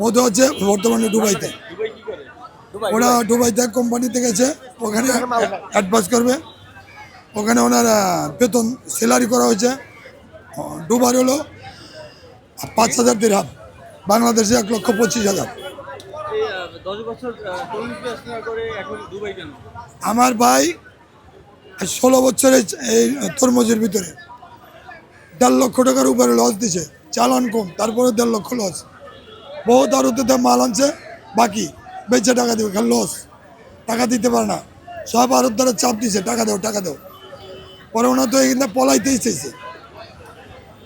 মধু আছে বর্তমানে দুবাইতে। ওরা দুবাইতে কোম্পানিতে গেছে, ওখানে অ্যাডভান্স করবে। ওখানে ওনার বেতন স্যালারি করা হয়েছে। দুবার হলো পাঁচ হাজার দিরহাম বাংলাদেশে এক লক্ষ পঁচিশ হাজার। বছর আমার ভাই ষোলো বছরের এই তরমুজের ভিতরে। দেড় লক্ষ টাকার উপরে লস দিছে, চালান কম, তারপরে দেড় লক্ষ লস বহুত আরতে মাল আনছে বাকি বেচে টাকা দেবে খালি লস টাকা দিতে পারে না। সব আরত দ্বারা চাপ দিছে টাকা দাও টাকা দাও। পরে ওনার তো এখানে পলাইতেই চাইছে।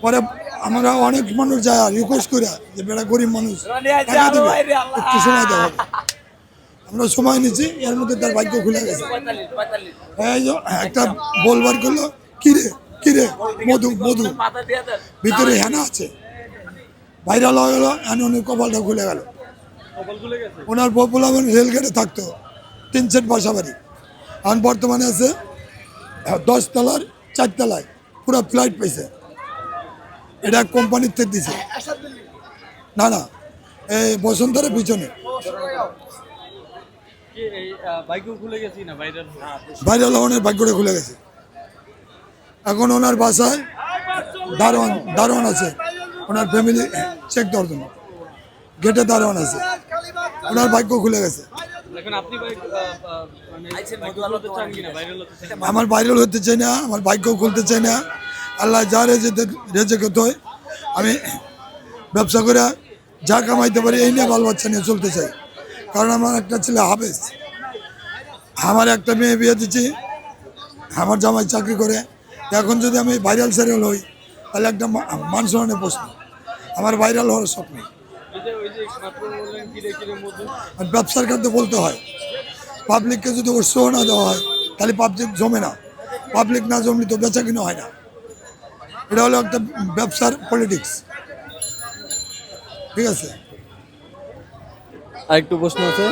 পরে আমরা অনেক মানুষ যায় রিকোয়েস্ট করে যে বেড়া গরিব মানুষ টাকা দেবে একটু সময় দেওয়া হবে আমরা সময় নিচ্ছি এর মধ্যে তার ভাগ্য খুলে গেছে। একটা বলবার করল কিরে কিরে মধু মধু। ভিতরে হেনা আছে। ভাইরাল হয়ে গেল এনে অনেক কপালটা খুলে গেল। ওনার পপুলার রেলগেটে থাকতো তিন সেট বাসা বাড়ি। এখন বর্তমানে আছে দশ তলার চার তলায় পুরো ফ্লাইট পেয়েছে। এটা কোম্পানির থেকে দিছে। না না এই বসন্তরের পিছনে। ভাইরাল হওয়ার ভাগ্যটা খুলে গেছে। এখন ওনার বাসায় দারোয়ান দারোয়ান আছে। ওনার ফ্যামিলি চেক দেওয়ার জন্য। গেটে দারোয়ান আছে। ওনার ভাগ্য খুলে গেছে। মানে আমার ভাইরাল হতে চাই না আমার ভাগ্য খুলতে চাই না। আল্লাহ যা রেজে রেজে করতে হয়। আমি ব্যবসা করে যা কামাইতে পারি এই নিয়ে বাল বাচ্চা নিয়ে চলতে চাই। কারণ আমার একটা ছেলে হাফেজ। আমার একটা মেয়ে বিয়ে দিচ্ছি আমার জামাই চাকরি করে। এখন যদি আমি ভাইরাল স্যারেল হই তাহলে একটা মা- মান সম্মানের প্রশ্ন। আমার ভাইরাল হওয়ার স্বপ্ন। ব্যবসার ক্ষেত্রে বলতে হয় পাবলিককে যদি উৎসাহ না দেওয়া হয়, তাহলে পাবলিক জমে না। পাবলিক না জমলে তো বেচা কিনা হয় না। এটা হলো একটা ব্যবসার পলিটিক্স ঠিক আছে? আরেকটু প্রশ্ন আছে।